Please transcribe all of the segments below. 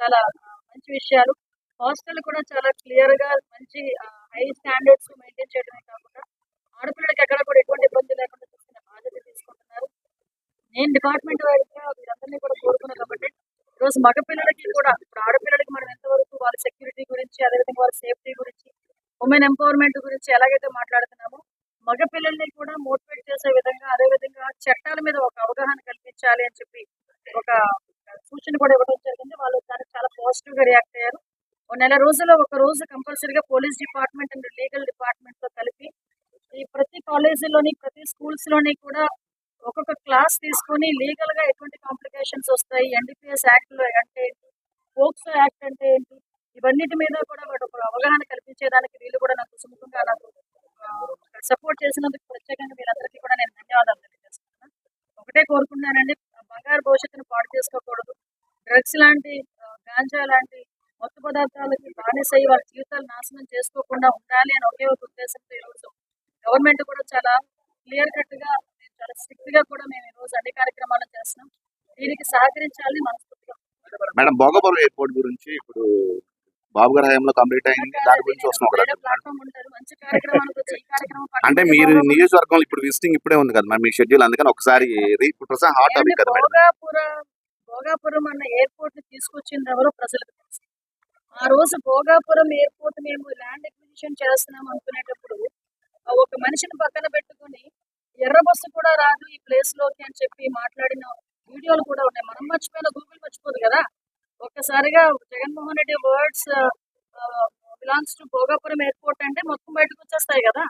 చాలా మంచి విషయాలు. హాస్టల్ కూడా చాలా క్లియర్గా మంచి హై స్టాండర్డ్స్ మెయింటైన్ చేయడమే కాకుండా ఆడపిల్లలకి ఎక్కడ కూడా ఎటువంటి ఇబ్బంది లేకుండా చూసిన బాధ్యత తీసుకుంటున్నారు. నేను డిపార్ట్మెంట్ వారిగా వీరందరినీ కూడా కోరుకున్నాను కాబట్టి ఈరోజు మగ పిల్లలకి కూడా ఇప్పుడు ఆడపిల్లలకి మనం ఎంతవరకు వాళ్ళ సెక్యూరిటీ గురించి అదేవిధంగా వాళ్ళ సేఫ్టీ గురించి ఉమెన్ ఎంపవర్మెంట్ గురించి ఎలాగైతే మాట్లాడుతున్నామో మగ పిల్లల్ని కూడా మోటివేట్ చేసే విధంగా అదే విధంగా చట్టాల మీద ఒక అవగాహన కల్పించాలి అని చెప్పి ఒక సూచన కూడా ఇవ్వడం జరిగింది. వాళ్ళు దాని పాజిటివ్గా పాజిటివ్ రియాక్ట్ అయ్యారు. ఒక నెల రోజుల్లో ఒక రోజు కంపల్సరీగా పోలీస్ డిపార్ట్మెంట్ అండ్ లీగల్ డిపార్ట్మెంట్తో కలిపి ఈ ప్రతి కాలేజీలోని ప్రతి స్కూల్స్లోని కూడా ఒక్కొక్క క్లాస్ తీసుకొని లీగల్గా ఎటువంటి కాంప్లికేషన్స్ వస్తాయి ఎన్డీపీఎస్ యాక్ట్లో అంటే ఏంటి పోక్సో యాక్ట్ అంటే ఏంటి ఇవన్నిటి మీద కూడా వాటి ఒక అవగాహన కల్పించేదానికి వీళ్ళు కూడా నాకు సుముఖంగా నాకు సపోర్ట్ చేసినందుకు ప్రత్యేకంగా వీళ్ళందరికీ కూడా నేను ధన్యవాదాలు తెలియజేస్తున్నాను. ఒకటే కోరుకున్నానండి బంగారు భవిష్యత్తును పాడు చేసుకోకూడదు. డ్రగ్స్ లాంటి గాంజా లాంటి మత్తు పదార్థాలకి బానిసై వాళ్ళ జీవితాలు నాశనం చేసుకోకుండా ఉండాలి అని ఒకే ఒక ఉద్దేశంతో ఈరోజు గవర్నమెంట్ కూడా చాలా క్లియర్ కట్గా చాలా స్ట్రిక్ట్గా కూడా మేము ఈరోజు అన్ని కార్యక్రమాలు చేస్తున్నాం. దీనికి సహకరించాలని మనస్ఫూర్తిగా మేడం భోగపురం ఎయిర్పోర్ట్ గురించి ఇప్పుడు బాబు గారి హయాంలో కంప్లీట్ అయింది. దాని గురించి వస్తున్నాం అంటే మీరు నియోజకవర్గంలో ఇప్పుడు విజిటింగ్ ఇప్పుడే ఉంది కదా. మరి మీ షెడ్యూల్ అందుకని ఒకసారి ఇప్పుడు ప్రస్తుతం హాట్ టాపిక్ కదా మేడం. భోగాపురం అన్న ఎయిర్పోర్ట్ని తీసుకొచ్చింది ఎవరో ప్రజలకు తెలుసు. ఆ రోజు భోగాపురం ఎయిర్పోర్ట్ మేము ల్యాండ్ ఎక్విజిషన్ చేస్తున్నాం అనుకునేటప్పుడు ఒక మనిషిని పక్కన పెట్టుకొని ఎర్ర బస్సు కూడా రాదు ఈ ప్లేస్లోకి అని చెప్పి మాట్లాడిన వీడియోలు కూడా ఉన్నాయి. మనం మర్చిపోయిన గూగుల్ మర్చిపోదు కదా. ఒక్కసారిగా Jaganmohan Reddy words belongs to Bhogapuram airport అంటే మొత్తం బయటకు వచ్చేస్తాయి కదా.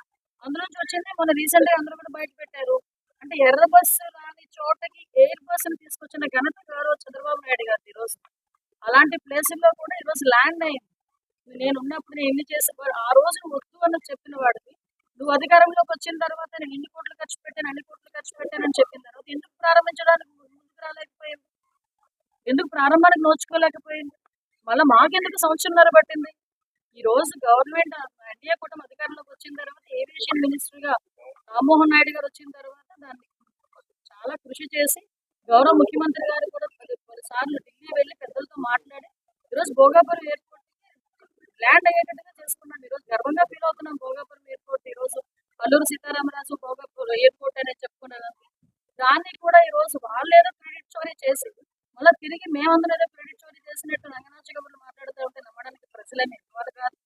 అందులోంచి వచ్చింది మొన్న రీసెంట్గా అందరూ కూడా బయట పెట్టారు. అంటే ఎర్ర బస్సు రాని చోటకి ఎయిర్ బస్సు ని తీసుకొచ్చిన ఘనత చంద్రబాబు నాయుడు గారు ఈరోజు. అలాంటి ప్లేసుల్లో కూడా ఈరోజు ల్యాండ్ అయింది. నేను ఉన్నప్పుడు నేను ఎన్ని చేసేవాడు ఆ రోజు వద్దు అని చెప్పిన వాడికి నువ్వు అధికారంలోకి వచ్చిన తర్వాత నేను ఎన్ని కోట్లు ఖర్చు పెట్టాను అన్ని కోట్లు ఖర్చు పెట్టానని చెప్పిన తర్వాత ఎందుకు ప్రారంభించడానికి ముందుకు రాలేకపోయింది? ఎందుకు ప్రారంభానికి నోచుకోలేకపోయింది? మళ్ళీ మాకెందుకు సంవత్సరంన్నర పట్టింది? ఈ రోజు గవర్నమెంట్ ఎన్డీఏ కూటమి అధికారంలోకి వచ్చిన తర్వాత ఏవియేషన్ మినిస్టర్గా రామ్మోహన్ నాయుడు గారు వచ్చిన తర్వాత దాన్ని చాలా కృషి చేసి గౌరవ ముఖ్యమంత్రి గారు కూడా సార్లు ఢిల్లీ వెళ్ళి పెద్దలతో మాట్లాడి ఈరోజు భోగాపురం ఎయిర్పోర్ట్ ల్యాండ్ అయ్యేటట్టుగా చేసుకున్నాం. ఈరోజు గర్వంగా ఫీల్ అవుతున్నాం భోగాపురం ఎయిర్పోర్ట్ ఈ రోజు అల్లూరు సీతారామరాజు భోగాపురం ఎయిర్పోర్ట్ అనేది చెప్పుకున్నాను దాన్ని కూడా ఈ రోజు వాళ్ళు ఏదో క్రెడిట్ చోరీ చేసి మళ్ళీ తిరిగి మేమందరం ఏదో క్రెడిట్ చోరీ చేసినట్టు రంగనాథ కబుర్లు మాట్లాడుతూ ఉంటే నమ్మడానికి ప్రజలేమి వాళ్ళు కాదు.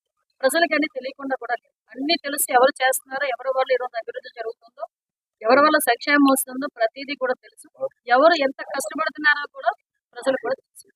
ప్రజలకి అన్ని తెలియకుండా కూడా అన్ని తెలిసి ఎవరు చేస్తున్నారో ఎవరి వల్ల ఈరోజు అభివృద్ధి జరుగుతుందో ఎవరి వల్ల సంక్షేమం వస్తుందో ప్రతిదీ కూడా తెలుసు. ఎవరు ఎంత కష్టపడుతున్నారో కూడా ప్రజలు కూడా తెలుసు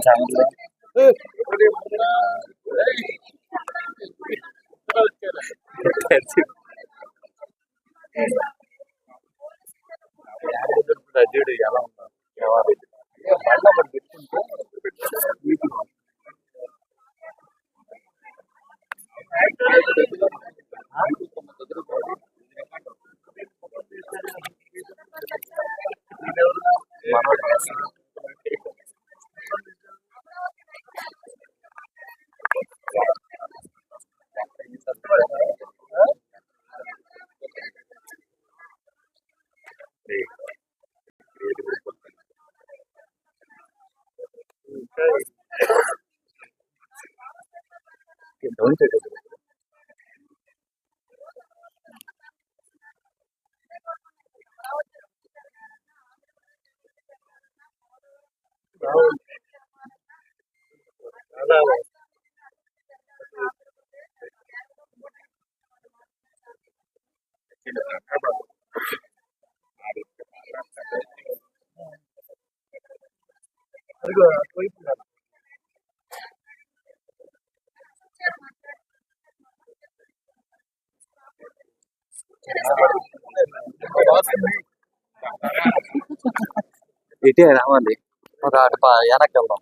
అమరావతి చూడు ఎలా chuyển đổi từ từ đó đó là cái được làm các bạn 这个恢复了。ఇటే రావాలి ఒక అటు వెనక్కి వెళ్దాం